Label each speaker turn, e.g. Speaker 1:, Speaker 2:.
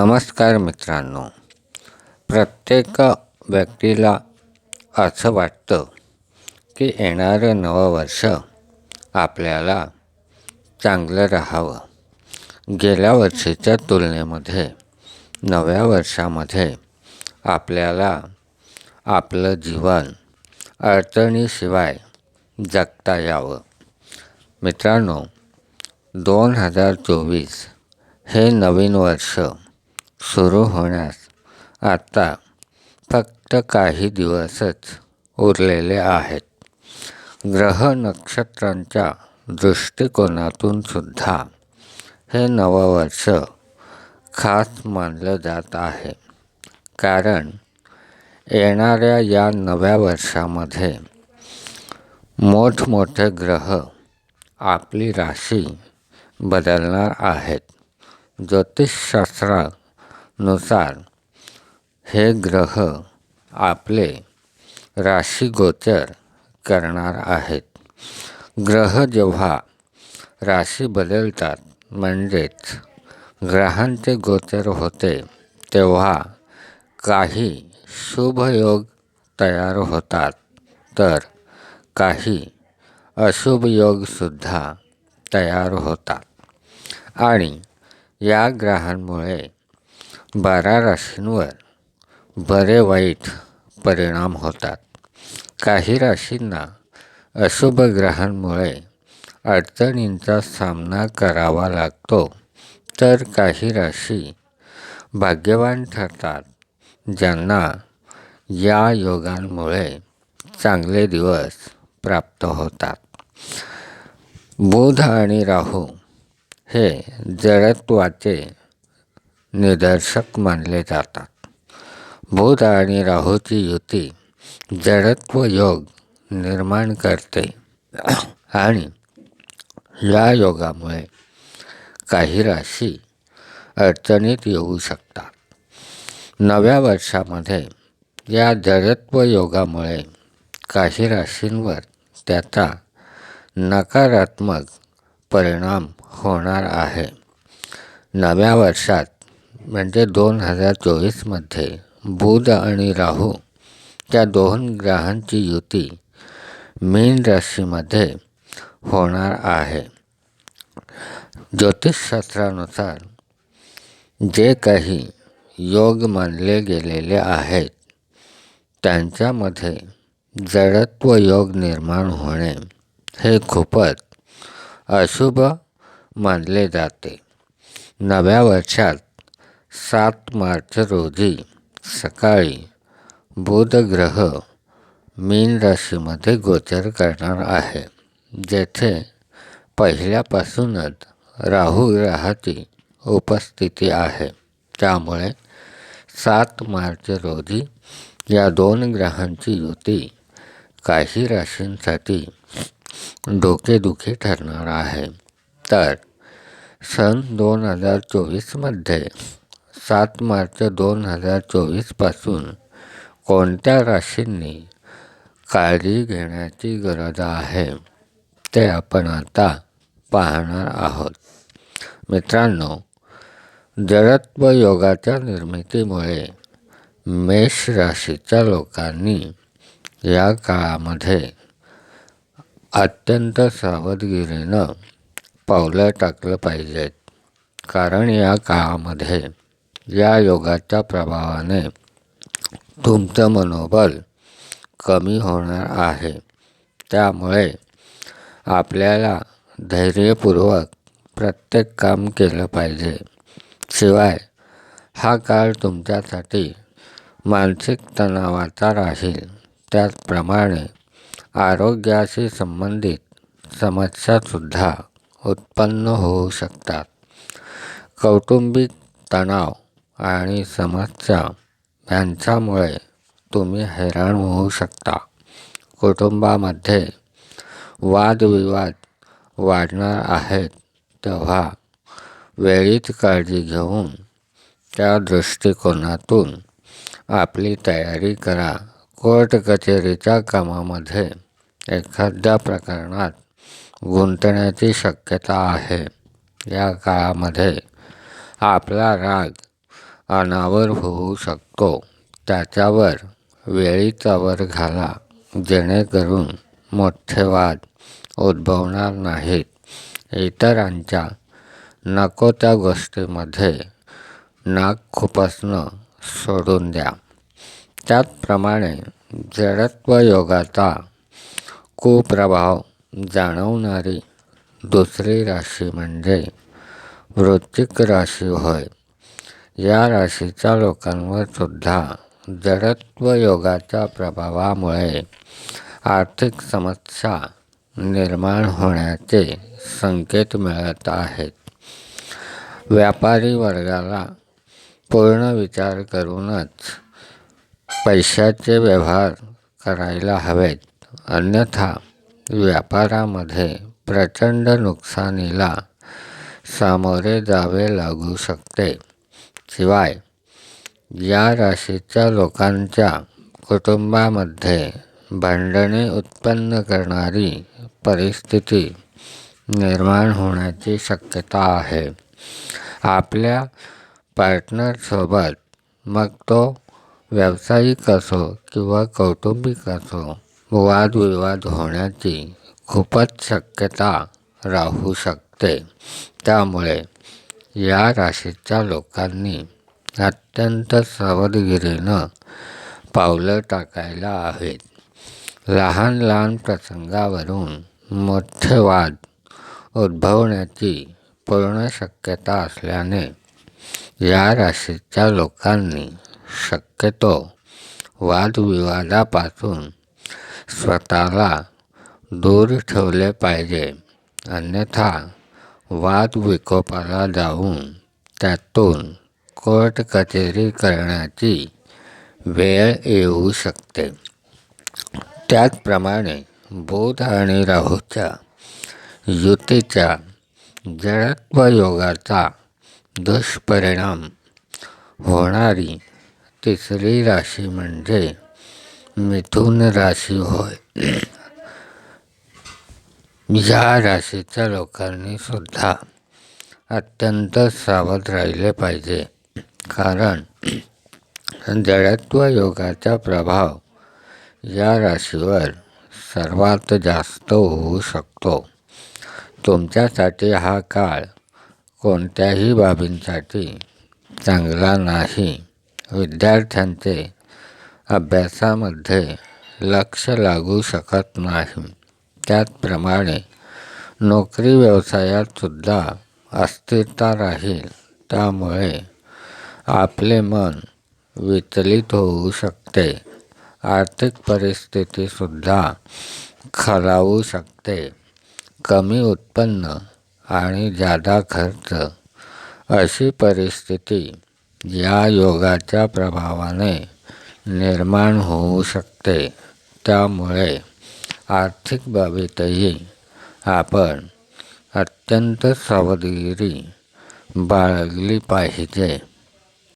Speaker 1: नमस्कार मित्रांनो. प्रत्येक व्यक्तीला असं वाटतं की येणारं नवं वर्ष आपल्याला चांगलं राहावं. गेल्या वर्षीच्या तुलनेमध्ये नव्या वर्षामध्ये आपल्याला आपलं जीवन अडचणीशिवाय जगता यावं. मित्रांनो दोन हजार चोवीस हे नवीन वर्ष सुरू होण्यास आता फक्त काही दिवसच उरलेले आहेत. ग्रह नक्षत्रांच्या दृष्टिकोनातून सुद्धा हे नवं वर्ष खास मानलं जात आहे. कारण येणाऱ्या या नव्या वर्षामध्ये मोठमोठे ग्रह आपली राशी बदलणार आहेत. ज्योतिषशास्त्रात नुसार हे ग्रह आपले राशीगोचर करणार आहेत. ग्रह जेव्हा राशी बदलतात म्हणजेच ग्रहांचे गोचर होते तेव्हा काही शुभयोग तयार होतात. तर काही अशुभयोगसुद्धा तयार होतात. आणि या ग्रहांमुळे बारा राशींवर बरे वाईट परिणाम होतात. काही राशींना अशुभ ग्रहांमुळे अडचणींचा सामना करावा लागतो. तर काही राशी भाग्यवान ठरतात ज्यांना या योगांमुळे चांगले दिवस प्राप्त होतात. बुध आणि राहू हे जडत्वाचे निदर्शक मानले जातात. बुध आणि राहूची युती जडत्व योग निर्माण करते. आणि या योगामुळे काही राशी अडचणीत येऊ शकतात. नव्या वर्षामध्ये या जडत्व योगामुळे काही राशींवर त्याचा नकारात्मक परिणाम होणार आहे. नव्या वर्षात म्हणजे दोन हजार चोवीसमध्ये बुध आणि राहू त्या दोन ग्रहांची युती मीन राशीमध्ये होणार आहे. ज्योतिषशास्त्रानुसार जे काही योग मानले गेलेले आहेत त्यांच्यामध्ये जडत्व योग निर्माण होणे हे खूपच अशुभ मानले जाते. नव्या वर्षात सात मार्च रोजी सकाळी बुधग्रह मीन राशीमध्ये गोचर करणार आहे जेथे पहिल्यापासूनच राहू ग्रहाची उपस्थिती आहे. त्यामुळे सात मार्च रोजी या दोन ग्रहांची युती काही राशींसाठी डोकेदुखी ठरणार आहे. तर सन दोन हजार चोवीसमध्ये सात मार्च दोन हजार चोवीसपासून कोणत्या राशींनी काळजी घेण्याची गरज आहे ते आपण आता पाहणार आहोत. मित्रांनो जडत्व योगाच्या निर्मितीमुळे मेष राशीच्या लोकांनी या काळामध्ये अत्यंत सावधगिरीनं पावलं टाकलं पाहिजेत. कारण या काळामध्ये या योगाच्या प्रभावाने तुमचं मनोबल कमी होणार आहे. त्यामुळे आपल्याला धैर्यपूर्वक प्रत्येक काम केलं पाहिजे. शिवाय हा काळ तुमच्यासाठी मानसिक तणावाचा राहील. त्याचप्रमाणे आरोग्याशी संबंधित समस्यासुद्धा उत्पन्न होऊ शकतात. कौटुंबिक तणाव आणि समस्या यांच्यामुळे तुम्ही हैराण होऊ शकता. कुटुंबामध्ये वादविवाद वाढणार आहेत तेव्हा वेळीच काळजी घेऊन त्या दृष्टिकोनातून आपली तयारी करा. कोर्ट कचेरीच्या कामामध्ये एखाद्या प्रकरणात गुंतण्याची शक्यता आहे. या काळामध्ये आपला राग अनावर होऊ शकतो. त्याच्यावर वेळीचा वर घाला. जेणेकरून मोठे वाद उद्भवणार नाहीत. इतरांच्या नको त्या गोष्टीमध्ये नाक खुपसणं सोडून द्या. त्याचप्रमाणे जडत्व योगाचा कुप्रभाव जाणवणारी दुसरी राशी म्हणजे वृश्चिक राशी होय. या राशीच्या लोकांवर सुद्धा जडत्व योगाच्या प्रभावामुळे आर्थिक समस्या निर्माण होण्याचे संकेत मिळत आहेत. व्यापारी वर्गाला पूर्ण विचार करूनच पैशाचे व्यवहार करायला हवेत. अन्यथा व्यापारामध्ये प्रचंड नुकसानीला सामोरे जावे लागू शकते. शिवाय या राशीच्या लोकांच्या कुटुंबामध्ये भांडणे उत्पन्न करणारी परिस्थिती निर्माण होण्याची शक्यता आहे. आपल्या पार्टनरसोबत मग तो व्यावसायिक असो किंवा कौटुंबिक असो वादविवाद होण्याची खूपच शक्यता राहू शकते. त्यामुळे या राशीच्या लोकांनी अत्यंत सावधगिरीनं पावलं टाकायला आहेत. लहान लहान प्रसंगावरून मोठे वाद उद्भवण्याची पूर्ण शक्यता असल्याने या राशीच्या लोकांनी शक्यतो वादविवादापासून स्वतःला दूर ठेवले पाहिजे. अन्यथा वाद विकोपाला जाऊन त्यातून कोर्ट कचेरी करण्याची वेळ येऊ शकते. त्याचप्रमाणे बोध आणि राहूच्या युतीच्या जडत्व योगाचा दुष्परिणाम होणारी तिसरी राशी म्हणजे मिथुन राशी होय. या राशीच्या लोकांनी सुद्धा अत्यंत सावध राहिले पाहिजे. कारण जडत्व योगाचा प्रभाव या राशीवर सर्वात जास्त होऊ शकतो. तुमच्यासाठी हा काळ कोणत्याही बाबींसाठी चांगला नाही. विद्यार्थ्यांचे अभ्यासामध्ये लक्ष लागू शकत नाही. त्याचप्रमाणे नोकरी व्यवसायात सुद्धा अस्थिरता राहील. त्यामुळे आपले मन विचलित होऊ शकते. आर्थिक परिस्थितीसुद्धा खालावू शकते. कमी उत्पन्न आणि जादा खर्च अशी परिस्थिती या योगाच्या प्रभावाने निर्माण होऊ शकते. त्यामुळे आर्थिक बाबीतही आपण अत्यंत सावधगिरी बाळगली पाहिजे.